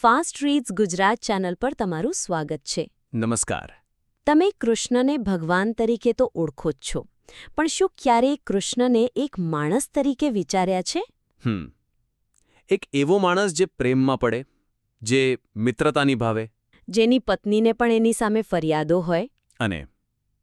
Fast reads Gujarat channel પર તમારું સ્વાગત છે. નમસ્કાર. તમે કૃષ્ણને ભગવાન તરીકે તો ઓળખો જ છો. પણ શું ક્યારેય કૃષ્ણને એક માણસ તરીકે વિચાર્યા છે? હમ. એક એવો માણસ જે પ્રેમમાં પડે જે મિત્રતા નિભાવે જેની પત્નીને પણ એની સામે ફરિયાદો હોય. અને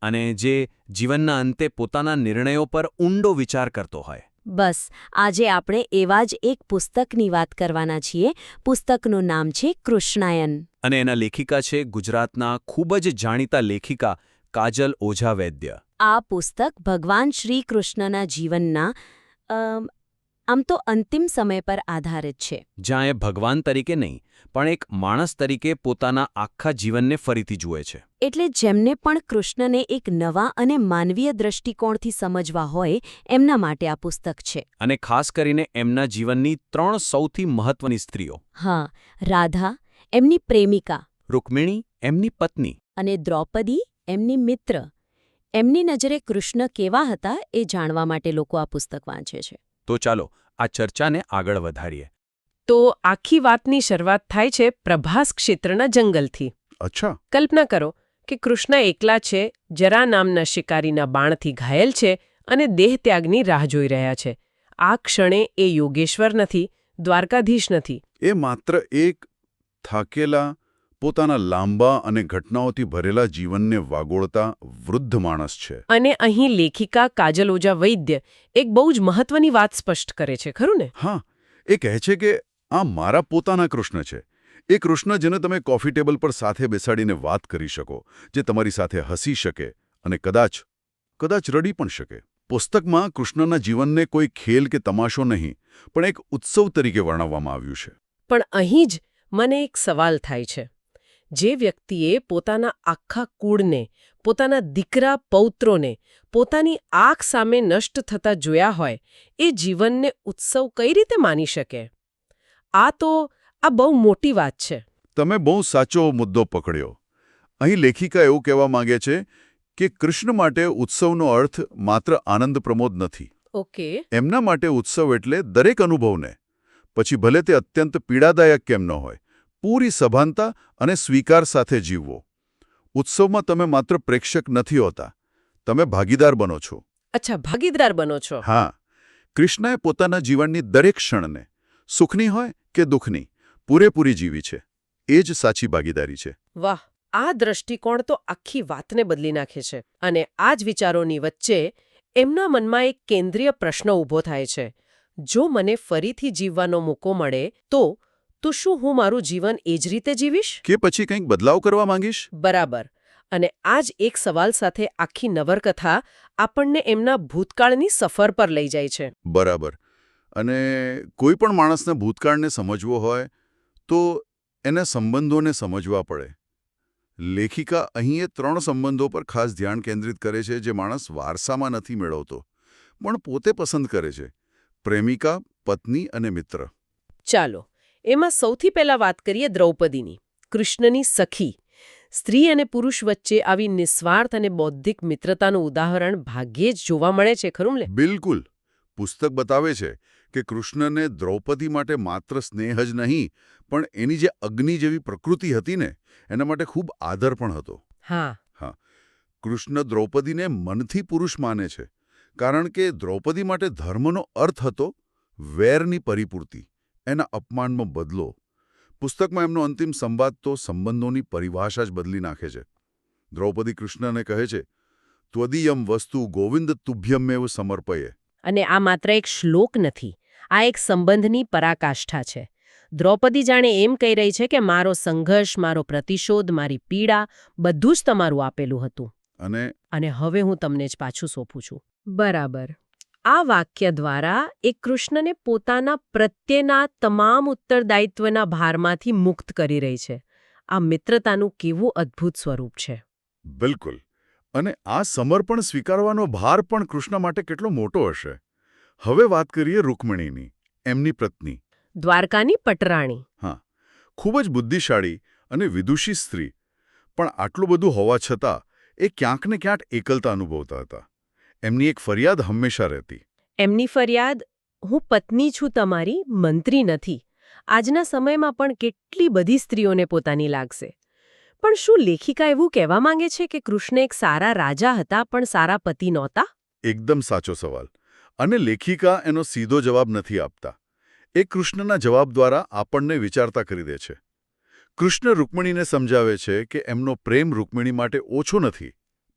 અને જે જીવનના અંતે પોતાના નિર્ણયો પર ઊંડો વિચાર કરતો હોય. બસ આજે આપણે એવા જ એક પુસ્તકની વાત કરવાના છીએ. પુસ્તકનું નામ છે કૃષ્ણાયન. અને એના લેખિકા છે ગુજરાતના ખૂબ જ જાણીતા લેખિકા કાજલ ઓઝા વૈદ્ય આ પુસ્તક ભગવાન શ્રી કૃષ્ણના જીવનના આમ તો અંતિમ સમય પર આધારિત છે. જ્યાં એ ભગવાન તરીકે નહીં પણ એક માણસ તરીકે પોતાના આખા જીવનને ફરીથી જુએ છે. એટલે જેમને પણ કૃષ્ણને એક નવા અને માનવીય દ્રષ્ટિકોણથી સમજવા હોય એમના માટે આ પુસ્તક છે. અને ખાસ કરીને એમના જીવનની ત્રણ સૌથી મહત્વની સ્ત્રીઓ. હા રાધા એમની પ્રેમિકા રૂકમિણી એમની પત્ની. અને દ્રૌપદી એમની મિત્ર. એમની નજરે કૃષ્ણ કેવા હતા એ જાણવા માટે લોકો આ પુસ્તક વાંચે છે. તો ચાલો આ ચર્ચાને આગળ વધારીએ. તો આખી વાતની શરૂઆત થાય છે પ્રભાસ ક્ષેત્રના જંગલથી. અચ્છા. કલ્પના કરો કે કૃષ્ણ એકલા છે જરા નામના શિકારીના બાણથી ઘાયલ છે અને દેહત્યાગની રાહ જોઈ રહ્યા છે. આ ક્ષણે એ યોગેશ્વર નથી દ્વારકાધીશ નથી. એ માત્ર એક થાકેલા પોતાના લાંબા અને ઘટનાઓથી ભરેલા જીવનને વાગોળતા વૃદ્ધ માણસ છે. અને અહીં લેખિકા કાજલ ઓજા વૈદ્ય એક બહુ જ મહત્વની વાત સ્પષ્ટ કરે છે ખરું ને? હા એ કહે છે કે આ મારા પોતાના કૃષ્ણ છે. એ કૃષ્ણ જેને તમે કોફી ટેબલ પર સાથે બેસાડીને વાત કરી શકો જે તમારી સાથે હસી શકે અને કદાચ કદાચ રડી પણ શકે. પુસ્તકમાં કૃષ્ણના જીવનને કોઈ ખેલ કે તમાશો નહીં પણ એક ઉત્સવ તરીકે વર્ણવવામાં આવ્યું છે. પણ અહીં જ મને એક સવાલ થાય છે. જે વ્યક્તિએ પોતાના આખા કુળને પોતાના દીકરા પૌત્રોને પોતાની આંખ સામે નષ્ટ થતા જોયા હોય એ જીવનને ઉત્સવ કઈ રીતે માની શકે? આ તો આ બહુ મોટી વાત છે. તમે બહુ સાચો મુદ્દો પકડ્યો. અહીં લેખિકા એવું કહેવા માંગે છે કે કૃષ્ણ માટે ઉત્સવનો અર્થ માત્ર આનંદ પ્રમોદ નથી. ઓકે. એમના માટે ઉત્સવ એટલે દરેક અનુભવને. પછી ભલે તે અત્યંત પીડાદાયક કેમ ન હોય પૂરી સભાનતા અને સ્વીકાર સાથે જીવવો. ઉત્સવમાં તમે માત્ર પ્રેક્ષક નથી હોતા તમે ભાગીદાર બનો છો. અચ્છા ભાગીદાર બનો છો? હા. કૃષ્ણએ પોતાના જીવનની દરેક ક્ષણને સુખની હોય કે દુઃખની પૂરેપૂરી જીવી છે. એ જ સાચી ભાગીદારી છે. વાહ આ દ્રષ્ટિકોણ તો આખી વાતને બદલી નાખે છે અને આ જ વિચારોની વચ્ચે એમના મનમાં એક કેન્દ્રીય પ્રશ્ન ઊભો થાય છે. જો મને ફરીથી જીવવાનો મોકો મળે તો તો શું હું મારું જીવન એ જ રીતે જીવીશ? કે પછી કંઈક બદલાવ કરવા માંગીશ? બરાબર. અને આ જ એક સવાલ સાથે આખી નવરકથા આપણને એમના ભૂતકાળની સફર પર લઈ જાય છે. બરાબર. અને કોઈ પણ માણસને ભૂતકાળને સમજવો હોય તો એને સંબંધોને સમજવા પડે. લેખિકા અહીં એ ત્રણ સંબંધો પર ખાસ ધ્યાન કેન્દ્રિત કરે છે જે માણસ વારસામાં નથી મેળવતો પણ પોતે પસંદ કરે છે. પ્રેમિકા પત્ની અને મિત્ર. ચાલો. એમાં સૌથી પહેલા વાત કરીએ દ્રૌપદીની કૃષ્ણની સખી. સ્ત્રી અને પુરુષ વચ્ચે આવી નિસ્વાર્થ અને બૌદ્ધિક મિત્રતાનું ઉદાહરણ ભાગ્યે જ જોવા મળે છે ખરું ને? બિલકુલ. પુસ્તક બતાવે છે કે કૃષ્ણને દ્રૌપદી માટે માત્ર સ્નેહ જ નહીં પણ એની જે અગ્નિ જેવી પ્રકૃતિ હતી ને એના માટે ખૂબ આદર પણ હતો. હા. કૃષ્ણ દ્રૌપદીને મનથી પુરુષ માને છે કારણ કે દ્રૌપદી માટે ધર્મનો અર્થ હતો વેરની પરિપૂર્તિ. એના અપમાનનો બદલો. પુસ્તકમાં એમનો અંતિમ સંવાદ તો સંબંધોની પરિભાષા જ બદલી નાખે છે. દ્રૌપદી કૃષ્ણને કહે છે ત્વદીયમ વસ્તુ ગોવિંદ તુભ્યમેવ સમર્પયે. અને આ માત્ર એક શ્લોક નથી આ એક સંબંધની પરાકાષ્ઠા છે. દ્રૌપદી જાણે એમ કહી રહી છે કે મારો સંઘર્ષ મારો પ્રતિશોધ મારી પીડા બધું જ તમારું આપેલું હતું. અને અને હવે હું તમને જ પાછું સોંપું છું. બરાબર. આ વાક્ય દ્વારા એ કૃષ્ણને પોતાના પ્રત્યેના તમામ ઉત્તરદાયિત્વના ભારમાંથી મુક્ત કરી રહી છે. આ મિત્રતાનું કેવું અદ્ભુત સ્વરૂપ છે. બિલકુલ. અને આ સમર્પણ સ્વીકારવાનો ભાર પણ કૃષ્ણ માટે કેટલો મોટો હશે. હવે વાત કરીએ રૂકમણીની એમની પત્ની. દ્વારકાની પટરાણી. હા ખૂબ જ બુદ્ધિશાળી અને વિદુષી સ્ત્રી. પણ આટલું બધું હોવા છતાં એ ક્યાંક ને ક્યાંક એકલતા અનુભવતા હતા. એમની એક ફરિયાદ હંમેશા રહેતી. એમની ફરિયાદ હું પત્ની છું તમારી મંત્રી નથી. આજના સમયમાં પણ કેટલી બધી સ્ત્રીઓને પોતાની લાગશે. પણ શું લેખિકા એવું કહેવા માંગે છે કે કૃષ્ણ એક સારા રાજા હતા પણ સારા પતિ નહોતા? એકદમ સાચો સવાલ. અને લેખિકા એનો સીધો જવાબ નથી આપતા. એ કૃષ્ણના જવાબ દ્વારા આપણને વિચારતા કરી દે છે. કૃષ્ણ રૂકમણીને સમજાવે છે કે એમનો પ્રેમ રૂકમણી માટે ઓછો નથી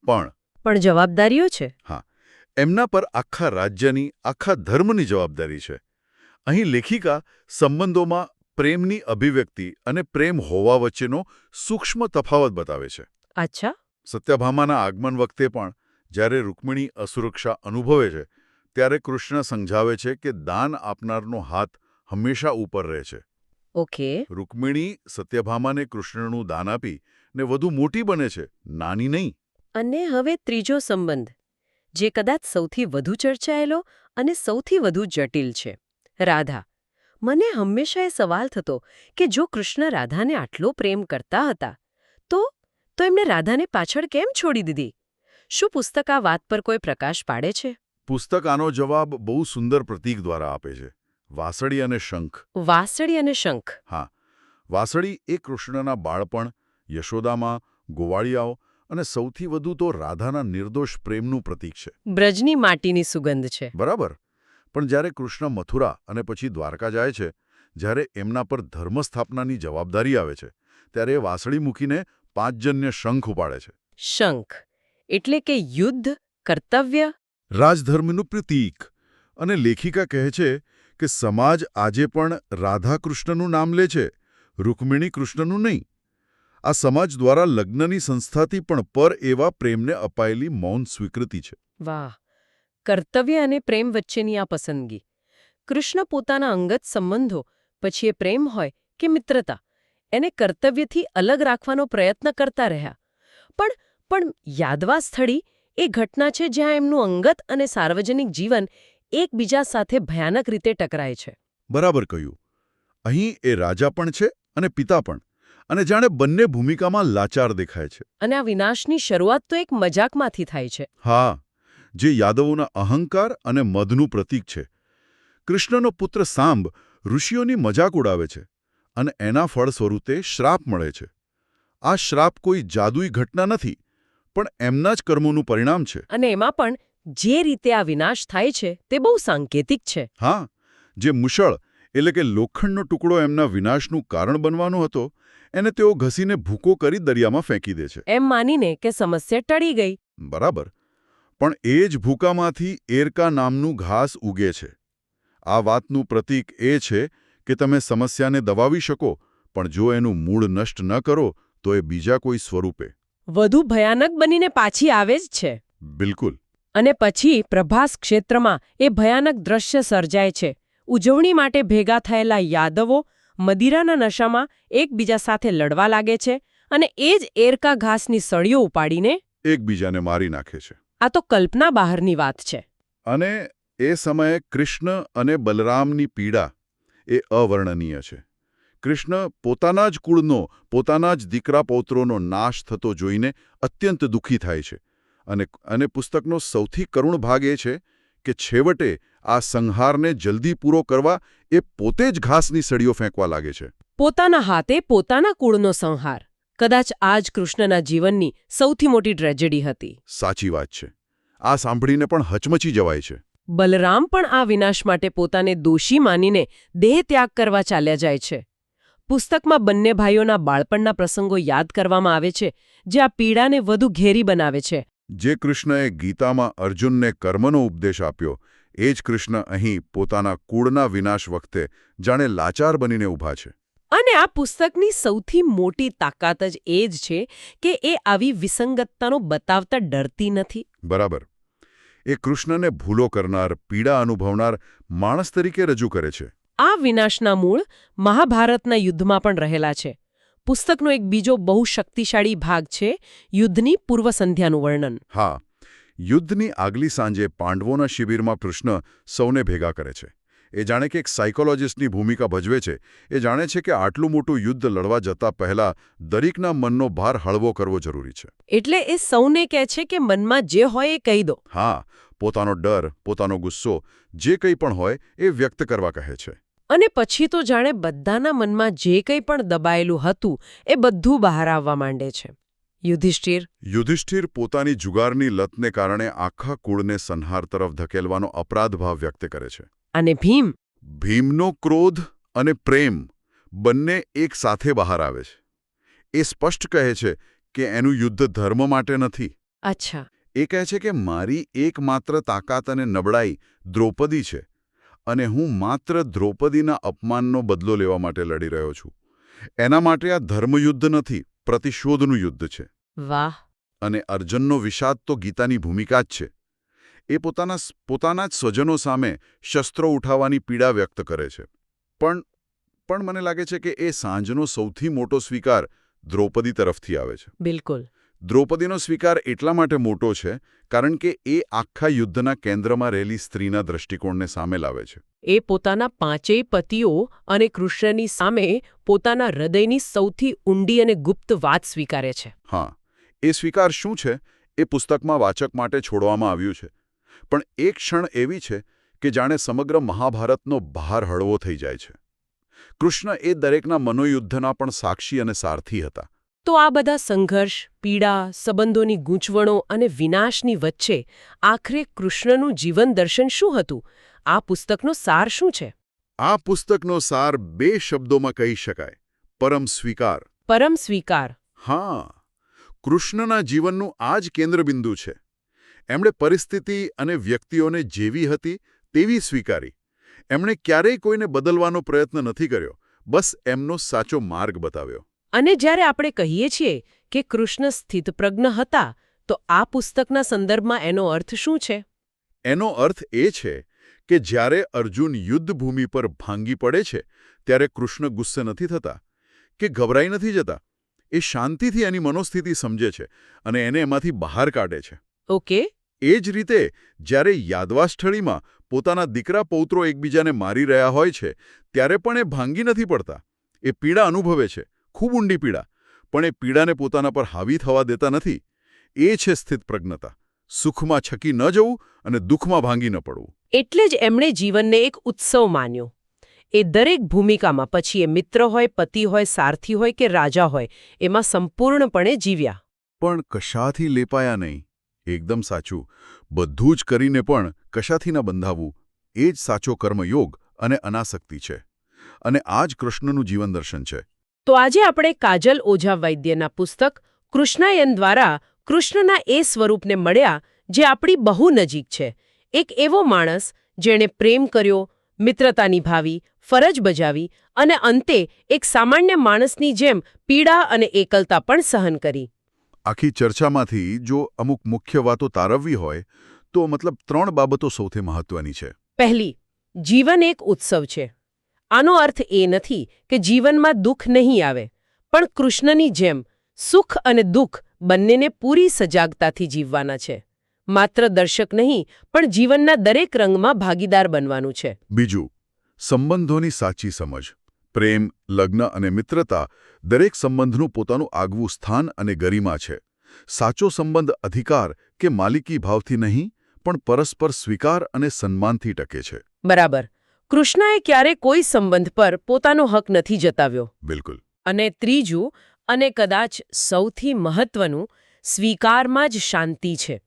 પણ પણ જવાબદારીઓ છે. એમના પર આખા રાજ્યની આખા ધર્મની જવાબદારી છે. અહીં લેખિકા સંબંધોમાં પ્રેમની અભિવ્યક્તિ અને પ્રેમ હોવા વચ્ચેનો સૂક્ષ્મ તફાવત બતાવે છે. અચ્છા. સત્યભામાના આગમન વખતે પણ જ્યારે રૂકમિણી અસુરક્ષા અનુભવે છે ત્યારે કૃષ્ણ સમજાવે છે કે દાન આપનારનો હાથ હંમેશા ઉપર રહે છે. ઓકે. રૂકમિણી સત્યભામાને કૃષ્ણનું દાન આપી ને વધુ મોટી બને છે નાની નહીં. અને હવે ત્રીજો સંબંધ. જે કદાચ સૌથી વધુ ચર્ચાયેલો અને સૌથી વધુ જટિલ છે. રાધા મને હંમેશા એ સવાલ થતો કે જો કૃષ્ણ રાધાને આટલો પ્રેમ કરતા હતા તો તો એમણે રાધાને પાછળ કેમ છોડી દીધી? શું પુસ્તક આ વાત પર કોઈ પ્રકાશ પાડે છે? પુસ્તક આનો જવાબ બહુ સુંદર પ્રતીક દ્વારા આપે છે. વાસળી અને શંખ. વાસળી અને શંખ. હા. વાસળી એ કૃષ્ણના બાળપણ યશોદામાં ગોવાળિયાઓ અને સૌથી વધુ તો રાધાના નિર્દોષ પ્રેમનું પ્રતીક છે. બ્રજની માટીની સુગંધ છે. બરાબર. પણ જ્યારે કૃષ્ણ મથુરા અને પછી દ્વારકા જાય છે જ્યારે એમના પર ધર્મ સ્થાપનાની જવાબદારી આવે છે ત્યારે એ વાસળી મૂકીને પાંચજન્ય શંખ ઉપાડે છે. શંખ એટલે કે યુદ્ધ કર્તવ્ય? રાજધર્મનું પ્રતીક. અને લેખિકા કહે છે કે સમાજ આજે પણ રાધા કૃષ્ણનું નામ લે છે રૂકમિણી કૃષ્ણનું નહીં. આ સમાજ દ્વારા લગ્નની સંસ્થાથી પણ પર એવા પ્રેમને અપાયેલી મૌન સ્વીકૃતિ છે. વાહ! કર્તવ્ય અને પ્રેમ વચ્ચેની આ પસંદગી. કૃષ્ણ પોતાના અંગત સંબંધો પછી એ પ્રેમ હોય કે મિત્રતા એને કર્તવ્યથી અલગ રાખવાનો પ્રયત્ન કરતા રહ્યા. પણ પણ યાદવા સ્થળી એ ઘટના છે જ્યાં એમનું અંગત અને સાર્વજનિક જીવન એકબીજા સાથે ભયાનક રીતે ટકરાય છે. બરાબર કહ્યું. અહીં એ રાજા પણ છે અને પિતા પણ. અને જાણે બંને ભૂમિકામાં લાચાર દેખાય છે. અને આ વિનાશની શરૂઆત તો એક મજાકમાંથી થાય છે. હા જે યાદવોના અહંકાર અને મધનું પ્રતીક છે. કૃષ્ણનો પુત્ર સાંબ ઋષિઓની મજાક ઉડાવે છે અને એના ફળ સ્વરૂપે શ્રાપ મળે છે. આ શ્રાપ કોઈ જાદુઈ ઘટના નથી પણ એમના જ કર્મોનું પરિણામ છે. અને એમાં પણ જે રીતે આ વિનાશ થાય છે તે બહુ સાંકેતિક છે. હા જે મુશળ એટલે કે લોખંડનો ટુકડો એમના વિનાશનું કારણ બનવાનો હતો એને તેઓ ઘસીને ભૂકો કરી દરિયામાં ફેંકી દે છે. એમ માનીને કે સમસ્યા ટળી ગઈ. બરાબર. પણ એ જ ભૂકામાંથી એરકા નામનું ઘાસ ઉગે છે. આ વાતનું પ્રતીક એ છે કે તમે સમસ્યાને દબાવી શકો પણ જો એનું મૂળ નષ્ટ ન કરો તો એ બીજા કોઈ સ્વરૂપે. વધુ ભયાનક બનીને પાછી આવે જ છે. બિલકુલ. અને પછી પ્રભાસ ક્ષેત્રમાં એ ભયાનક દ્રશ્ય સર્જાય છે. ઉજવણી માટે ભેગા થયેલા યાદવો મદિરાના નશામાં એકબીજા સાથે લડવા લાગે છે અને એ જ એરકા ઘાસની સળીઓ ઉપાડીને એકબીજાને મારી નાખે છે. આ તો કલ્પના બહારની વાત છે. અને એ સમયે કૃષ્ણ અને બલરામની પીડા એ અવર્ણનીય છે. કૃષ્ણ પોતાના જ કુળનો પોતાના જ દીકરા પૌત્રોનો નાશ થતો જોઈને અત્યંત દુઃખી થાય છે. અને અને પુસ્તકનો સૌથી કરુણ ભાગ એ છે કે છેવટે આ સંહારને જલ્દી પૂરો કરવા એ પોતે જ ઘાસની સળીઓ ફેંકવા લાગે છે. પોતાના હાથે પોતાના કુળનો સંહાર. કદાચ આ જ કૃષ્ણના જીવનની સૌથી મોટી ટ્રેજેડી હતી. સાચી વાત છે. આ સાંભળીને પણ હચમચી જવાય છે. બલરામ પણ આ વિનાશ માટે પોતાને દોષી માનીને દેહ ત્યાગ કરવા ચાલ્યા જાય છે. પુસ્તકમાં બંને ભાઈઓના બાળપણના પ્રસંગો યાદ કરવામાં આવે છે જે આ પીડાને વધુ ઘેરી બનાવે છે. જે કૃષ્ણએ ગીતામાં અર્જુનને કર્મનો ઉપદેશ આપ્યો એ જ કૃષ્ણ અહીં પોતાના કુળના વિનાશ વખતે જાણે લાચાર બનીને ઊભા છે. અને આ પુસ્તકની સૌથી મોટી તાકાત જ એ જ છે કે એ આવી વિસંગતતાનો બતાવતા ડરતી નથી. બરાબર. એ કૃષ્ણને ભૂલો કરનાર પીડા અનુભવનાર માણસ તરીકે રજૂ કરે છે. આ વિનાશના મૂળ મહાભારતના યુદ્ધમાં પણ રહેલા છે. પુસ્તકનો એક બીજો બહુ શક્તિશાળી ભાગ છે યુદ્ધની પૂર્વ સંધ્યાનું વર્ણન. હા યુદ્ધની આગલી સાંજે પાંડવોના શિબિરમાં કૃષ્ણ સૌને ભેગા કરે છે. એ જાણે કે એક સાયકોલોજિસ્ટની ભૂમિકા ભજવે છે. એ જાણે છે કે આટલું મોટું યુદ્ધ લડવા જતા પહેલા દરેકના મનનો ભાર હળવો કરવો જરૂરી છે. એટલે એ સૌને કહે છે કે મનમાં જે હોય એ કહી દો. હા પોતાનો ડર પોતાનો ગુસ્સો જે કંઈ પણ હોય એ વ્યક્ત કરવા કહે છે. અને પછી તો જાણે બધાના મનમાં જે કંઈ પણ દબાયેલું હતું એ બધું બહાર આવવા માંડે છે. યુધિષ્ઠિર? યુધિષ્ઠિર પોતાની જુગારની લતને કારણે આખા કુળને સંહાર તરફ ધકેલવાનો અપરાધભાવ વ્યક્ત કરે છે. અને ભીમ? ભીમનો ક્રોધ અને પ્રેમ બંને એક સાથે બહાર આવે છે. એ સ્પષ્ટ કહે છે કે એનું યુદ્ધ ધર્મ માટે નથી. અચ્છા. એ કહે છે કે મારી એકમાત્ર તાકાત અને નબળાઈ દ્રૌપદી છે અને હું માત્ર દ્રૌપદીના અપમાનનો બદલો લેવા માટે લડી રહ્યો છું. એના માટે આ ધર્મયુદ્ધ નથી. પ્રતિશોધનું યુદ્ધ છે. વાહ. અને અર્જુનનો વિષાદ તો ગીતાની ભૂમિકા જ છે. એ પોતાના પોતાના જ સ્વજનો સામે શસ્ત્રો ઉઠાવવાની પીડા વ્યક્ત કરે છે. પણ પણ મને લાગે છે કે એ સાંજનો સૌથી મોટો સ્વીકાર દ્રૌપદી તરફથી આવે છે. બિલકુલ. દ્રૌપદીનો સ્વીકાર એટલા માટે મોટો છે કારણ કે એ આખા યુદ્ધના કેન્દ્રમાં રહેલી સ્ત્રીના દ્રષ્ટિકોણને સામે લાવે છે. એ પોતાના પાંચેય પતિઓ અને કૃષ્ણની સામે પોતાના હૃદયની સૌથી ઊંડી અને ગુપ્ત વાત સ્વીકારે છે. હા એ સ્વીકાર શું છે એ પુસ્તકમાં વાચક માટે છોડવામાં આવ્યું છે. પણ એક ક્ષણ એવી છે કે જાણે સમગ્ર મહાભારતનો ભાર હળવો થઈ જાય છે. કૃષ્ણ એ દરેકના મનોયુદ્ધના પણ સાક્ષી અને સારથી હતા. તો આ બધા સંઘર્ષ પીડા સંબંધોની ગૂંચવણો અને વિનાશની વચ્ચે આખરે કૃષ્ણનું જીવન દર્શન શું હતું? આ પુસ્તકનો સાર શું છે? આ પુસ્તકનો સાર બે શબ્દોમાં કહી શકાય. પરમ સ્વીકાર. પરમ સ્વીકાર. હા. કૃષ્ણના જીવનનું આ જ કેન્દ્રબિંદુ છે. એમણે પરિસ્થિતિ અને વ્યક્તિઓને જેવી હતી તેવી સ્વીકારી. એમણે ક્યારેય કોઈને બદલવાનો પ્રયત્ન નથી કર્યો. બસ એમનો સાચો માર્ગ બતાવ્યો. અને જ્યારે આપણે કહીએ છીએ કે કૃષ્ણ સ્થિતપ્રજ્ઞ હતા તો આ પુસ્તકના સંદર્ભમાં એનો અર્થ શું છે? એનો અર્થ એ છે કે જ્યારે અર્જુન યુદ્ધભૂમિ પર ભાંગી પડે છે ત્યારે કૃષ્ણ ગુસ્સે નથી થતા કે ગભરાઈ નથી જતા. એ શાંતિથી એની મનોસ્થિતિ સમજે છે અને એને એમાંથી બહાર કાઢે છે. ઓકે. એ જ રીતે જ્યારે યાદવાસ્થળીમાં પોતાના દીકરા પૌત્રો એકબીજાને મારી રહ્યા હોય છે ત્યારે પણ એ ભાંગી નથી પડતા. એ પીડા અનુભવે છે. ખૂબ ઊંડી પીડા પણ એ પીડાને પોતાના પર હાવી થવા દેતા નથી. એ છે સ્થિત પ્રજ્ઞતા સુખમાં છકી ન જવું અને દુઃખમાં ભાંગી ન પડવું. એટલે જ એમણે જીવનને એક ઉત્સવ માન્યો. એ દરેક ભૂમિકામાં પછી એ મિત્ર હોય પતિ હોય સારથી હોય કે રાજા હોય એમાં સંપૂર્ણપણે જીવ્યા. પણ કશાથી લેપાયા નહીં. એકદમ સાચું. બધું જ કરીને પણ કશાથી ન બંધાવવું. એ જ સાચો કર્મયોગ અને અનાસક્તિ છે. અને આ જ કૃષ્ણનું જીવન દર્શન છે. તો આજે આપણે કાજલ ઓઝા વૈદ્યના પુસ્તક કૃષ્ણાયન દ્વારા કૃષ્ણના એ સ્વરૂપને મળ્યા જે આપણી બહુ નજીક છે. એક એવો માણસ જેણે પ્રેમ કર્યો મિત્રતા નિભાવી ફરજ બજાવી અને અંતે એક સામાન્ય માણસની જેમ પીડા અને એકલતા પણ સહન કરી. આખી ચર્ચામાંથી જો અમુક મુખ્ય વાતો તારવવી હોય તો મતલબ ત્રણ બાબતો સૌથી મહત્વની છે. પહેલી જીવન એક ઉત્સવ છે. આનો અર્થ એ નથી કે જીવનમાં દુઃખ નહીં આવે પણ કૃષ્ણની જેમ સુખ અને દુઃખ બંનેને પૂરી સજાગતાથી જીવવાના છે. માત્ર દર્શક નહીં પણ જીવનના દરેક રંગમાં ભાગીદાર બનવાનું છે. બીજું સંબંધોની સાચી સમજ. પ્રેમ લગ્ન અને મિત્રતા દરેક સંબંધનું પોતાનું આગવું સ્થાન અને ગરિમા છે. સાચો સંબંધ અધિકાર કે માલિકી ભાવથી નહીં પણ પરસ્પર સ્વીકાર અને સન્માનથી ટકે છે. બરાબર. કૃષ્ણએ ક્યારે કોઈ સંબંધ પર પોતાનો હક નથી જતાવ્યો. બિલકુલ. અને ત્રીજું અને કદાચ સૌથી મહત્વનું સ્વીકારમાં જ શાંતિ છે.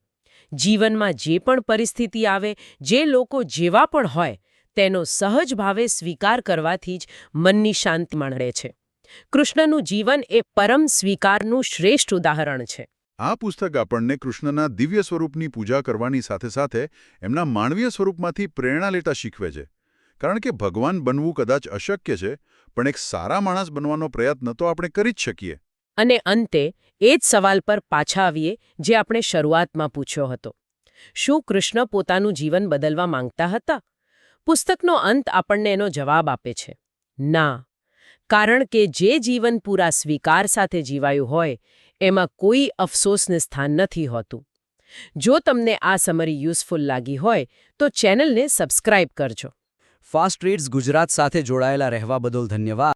જીવનમાં જે પણ પરિસ્થિતિ આવે જે લોકો જેવા પણ હોય તેનો સહજ ભાવે સ્વીકાર કરવાથી જ મનની શાંતિ મળે છે. કૃષ્ણનું જીવન એ પરમ સ્વીકારનું શ્રેષ્ઠ ઉદાહરણ છે. આ પુસ્તક આપણને કૃષ્ણના દિવ્ય સ્વરૂપની પૂજા કરવાની સાથે સાથે એમના માનવીય સ્વરૂપમાંથી પ્રેરણા લેતા શીખવે છે. કારણ કે ભગવાન બનવું કદાચ અશક્ય છે, પણ એક સારા માણસ બનવાનો પ્રયત્ન તો આપણે કરી જ શકીએ. અને અંતે, એ જ સવાલ પર પાછા આવીએ, જે આપણે શરૂઆતમાં પૂછ્યો હતો. શું કૃષ્ણ પોતાનું જીવન બદલવા માંગતા હતા? પુસ્તકનો અંત આપણને એનો જવાબ આપે છે. ના. કારણ કે જે જીવન પૂરા સ્વીકાર સાથે જીવાયું હોય, એમાં કોઈ અફસોસને સ્થાન નથી હોતું. જો તમને આ સમરી યુઝફુલ લાગી હોય, તો ચેનલને સબસ્ક્રાઇબ કરજો. ફાસ્ટ રીડ્સ ગુજરાત સાથે જોડાયેલા રહેવા બદલ ધન્યવાદ.